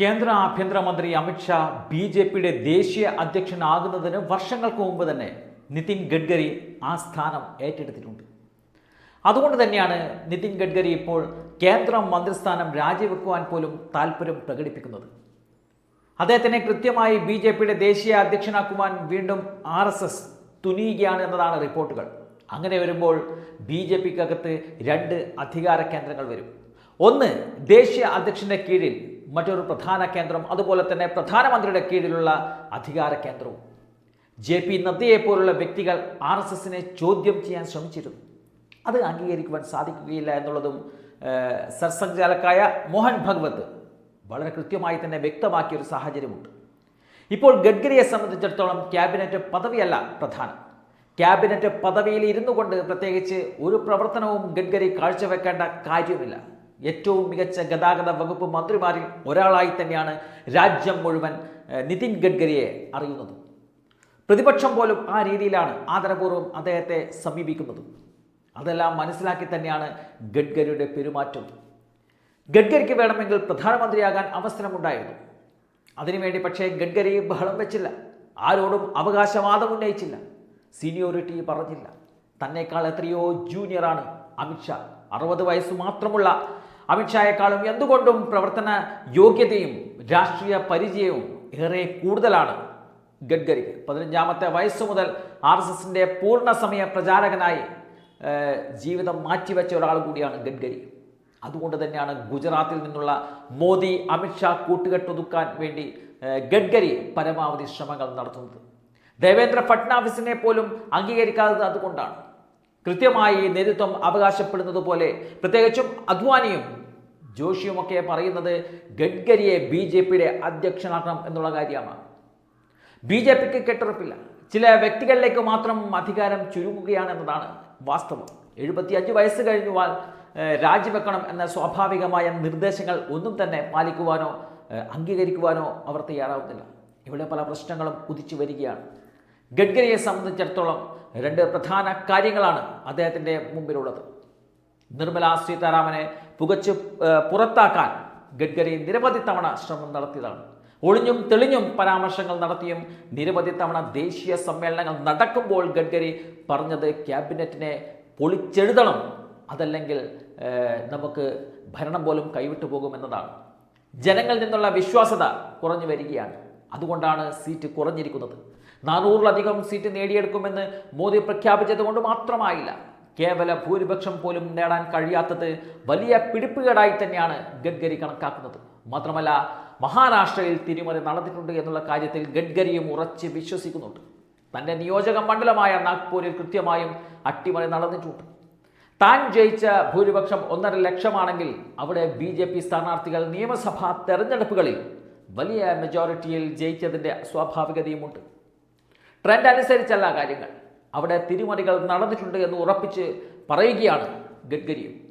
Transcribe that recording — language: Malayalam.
കേന്ദ്ര ആഭ്യന്തരമന്ത്രി അമിത്ഷാ ബി ജെ പിയുടെ ദേശീയ അധ്യക്ഷനാകുന്നതിന് വർഷങ്ങൾക്ക് മുമ്പ് തന്നെ നിതിൻ ഗഡ്കരി ആ സ്ഥാനം ഏറ്റെടുത്തിട്ടുണ്ട്. അതുകൊണ്ട് തന്നെയാണ് നിതിൻ ഗഡ്കരി ഇപ്പോൾ കേന്ദ്ര മന്ത്രിസ്ഥാനം രാജിവെക്കുവാൻ പോലും താല്പര്യം പ്രകടിപ്പിക്കുന്നത്. അദ്ദേഹത്തിനെ കൃത്യമായി ബി ജെ പിയുടെ ദേശീയ അധ്യക്ഷനാക്കുവാൻ വീണ്ടും ആർ എസ് എസ് തുനിയുകയാണ് എന്നതാണ് റിപ്പോർട്ടുകൾ. അങ്ങനെ വരുമ്പോൾ ബി ജെ പിക്കകത്ത് രണ്ട് അധികാര കേന്ദ്രങ്ങൾ വരും. ഒന്ന് ദേശീയ അധ്യക്ഷന്റെ കീഴിൽ മറ്റൊരു പ്രധാന കേന്ദ്രം അതുപോലെ തന്നെ പ്രധാനമന്ത്രിയുടെ കീഴിലുള്ള അധികാര കേന്ദ്രവും. ജെ പി നദ്ദയെ പോലുള്ള വ്യക്തികൾ ആർ എസ് എസിനെ ചോദ്യം ചെയ്യാൻ ശ്രമിച്ചിരുന്നു. അത് അംഗീകരിക്കുവാൻ സാധിക്കുകയില്ല എന്നുള്ളതും സർസംഘചാലക്കായ മോഹൻ ഭഗവത് വളരെ കൃത്യമായി തന്നെ വ്യക്തമാക്കിയ ഒരു സാഹചര്യമുണ്ട്. ഇപ്പോൾ ഗഡ്കരിയെ സംബന്ധിച്ചിടത്തോളം ക്യാബിനറ്റ് പദവിയല്ല പ്രധാനം. ക്യാബിനറ്റ് പദവിയിൽ ഇരുന്നു കൊണ്ട് പ്രത്യേകിച്ച് ഒരു പ്രവർത്തനവും ഗഡ്കരി കാഴ്ചവെക്കേണ്ട കാര്യമില്ല ഏറ്റവും മികച്ച ഗതാഗത വകുപ്പ് മന്ത്രിമാരിൽ ഒരാളായി തന്നെയാണ് രാജ്യം മുഴുവൻ നിതിൻ ഗഡ്കരിയെ അറിയുന്നത്. പ്രതിപക്ഷം പോലും ആ രീതിയിലാണ് ആദരപൂർവം അദ്ദേഹത്തെ സമീപിക്കുന്നത്. അതെല്ലാം മനസ്സിലാക്കി തന്നെയാണ് ഗഡ്കരിയുടെ പെരുമാറ്റം. ഗഡ്കരിക്ക് വേണമെങ്കിൽ പ്രധാനമന്ത്രിയാകാൻ അവസരമുണ്ടായിരുന്നു. അതിനുവേണ്ടി പക്ഷേ ഗഡ്കരി ബഹളം വെച്ചില്ല. ആരോടും അവകാശവാദം ഉന്നയിച്ചില്ല. സീനിയോറിറ്റി പറഞ്ഞില്ല. തന്നേക്കാൾ എത്രയോ ജൂനിയറാണ് അമിത്ഷാ. അറുപത് വയസ്സ് മാത്രമുള്ള അമിത്ഷായെക്കാളും എന്തുകൊണ്ടും പ്രവർത്തന യോഗ്യതയും രാഷ്ട്രീയ പരിചയവും ഏറെ കൂടുതലാണ്. ഗഡ്കരിക്ക് പതിനഞ്ചാമത്തെ വയസ്സ് മുതൽ ആർ എസ് എസിന്റെ പൂർണസമയ പ്രചാരകനായി ജീവിതം മാറ്റിവെച്ച ഒരാൾ കൂടിയാണ് ഗഡ്കരി. അതുകൊണ്ട് തന്നെയാണ് ഗുജറാത്തിൽ നിന്നുള്ള മോദി അമിത്ഷാ കൂട്ടുകെട്ടൊതുക്കാൻ വേണ്ടി ഗഡ്കരി പരമാവധി ശ്രമങ്ങൾ നടത്തുന്നത്. ദേവേന്ദ്ര ഫട്നാവിസിനെ പോലും അംഗീകരിക്കാത്തത് അതുകൊണ്ടാണ്. കൃത്യമായി നേതൃത്വം അവകാശപ്പെടുന്നത് പോലെ പ്രത്യേകിച്ചും അദ്വാനിയും ജോഷിയുമൊക്കെ പറയുന്നത് ഗഡ്കരിയെ ബി ജെ പിയുടെ അധ്യക്ഷനാക്കണം എന്നുള്ള കാര്യമാണ്. ബി ജെ പിക്ക് കെട്ടുറപ്പില്ല. ചില വ്യക്തികളിലേക്ക് മാത്രം അധികാരം ചുരുങ്ങുകയാണ് എന്നതാണ് വാസ്തവം. എഴുപത്തിയഞ്ച് വയസ്സ് കഴിഞ്ഞുവാൽ രാജിവെക്കണം എന്ന സ്വാഭാവികമായ നിർദ്ദേശങ്ങൾ ഒന്നും തന്നെ പാലിക്കുവാനോ അംഗീകരിക്കുവാനോ അവർ തയ്യാറാവുന്നില്ല. ഇവിടെ പല പ്രശ്നങ്ങളും ഉദിച്ചു വരികയാണ്. ഗഡ്കരിയെ സംബന്ധിച്ചിടത്തോളം രണ്ട് പ്രധാന കാര്യങ്ങളാണ് അദ്ദേഹത്തിന്റെ മുമ്പിലുള്ളത്. നിർമ്മല സീതാരാമനെ പുകച്ച് പുറത്താക്കാൻ ഗഡ്കരി നിരവധി തവണ ശ്രമം നടത്തിയതാണ്. ഒളിഞ്ഞും തെളിഞ്ഞും പരാമർശങ്ങൾ നടത്തിയും നിരവധി തവണ ദേശീയ സമ്മേളനങ്ങൾ നടക്കുമ്പോൾ ഗഡ്കരി പറഞ്ഞത് ക്യാബിനറ്റിനെ പൊളിച്ചെഴുതണം. അതല്ലെങ്കിൽ നമുക്ക് ഭരണം പോലും കൈവിട്ടു പോകുമെന്നതാണ് ജനങ്ങളിൽ നിന്നുള്ള വിശ്വാസത കുറഞ്ഞു വരികയാണ്. അതുകൊണ്ടാണ് സീറ്റ് കുറഞ്ഞിരിക്കുന്നത്. നാനൂറിലധികം സീറ്റ് നേടിയെടുക്കുമെന്ന് മോദി പ്രഖ്യാപിച്ചത് കൊണ്ട് മാത്രമായില്ല. കേവല ഭൂരിപക്ഷം പോലും നേടാൻ കഴിയാത്തത് വലിയ പിടിപ്പുകേടായി തന്നെയാണ് ഗഡ്കരി കണക്കാക്കുന്നത്. മാത്രമല്ല മഹാരാഷ്ട്രയിൽ തിരിമറി നടന്നിട്ടുണ്ട് എന്നുള്ള കാര്യത്തിൽ ഗഡ്കരിയും ഉറച്ച് വിശ്വസിക്കുന്നുണ്ട്. തന്റെ നിയോജക മണ്ഡലമായ നാഗ്പൂരിൽ കൃത്യമായും അട്ടിമറി നടന്നിട്ടുണ്ട്. താൻ ജയിച്ച ഭൂരിപക്ഷം ഒന്നര ലക്ഷമാണെങ്കിൽ അവിടെ ബി ജെ പി സ്ഥാനാർത്ഥികൾ നിയമസഭാ തെരഞ്ഞെടുപ്പുകളിൽ വലിയ മെജോറിറ്റിയിൽ ജയിച്ചതിന്റെ സ്വാഭാവികതയുമുണ്ട്. ട്രെൻഡ് അനുസരിച്ചല്ല കാര്യങ്ങൾ. അവിടെ തിരുമറികൾ നടന്നിട്ടുണ്ട് എന്ന് ഉറപ്പിച്ച് പറയുകയാണ് ഗഡ്കരിയും.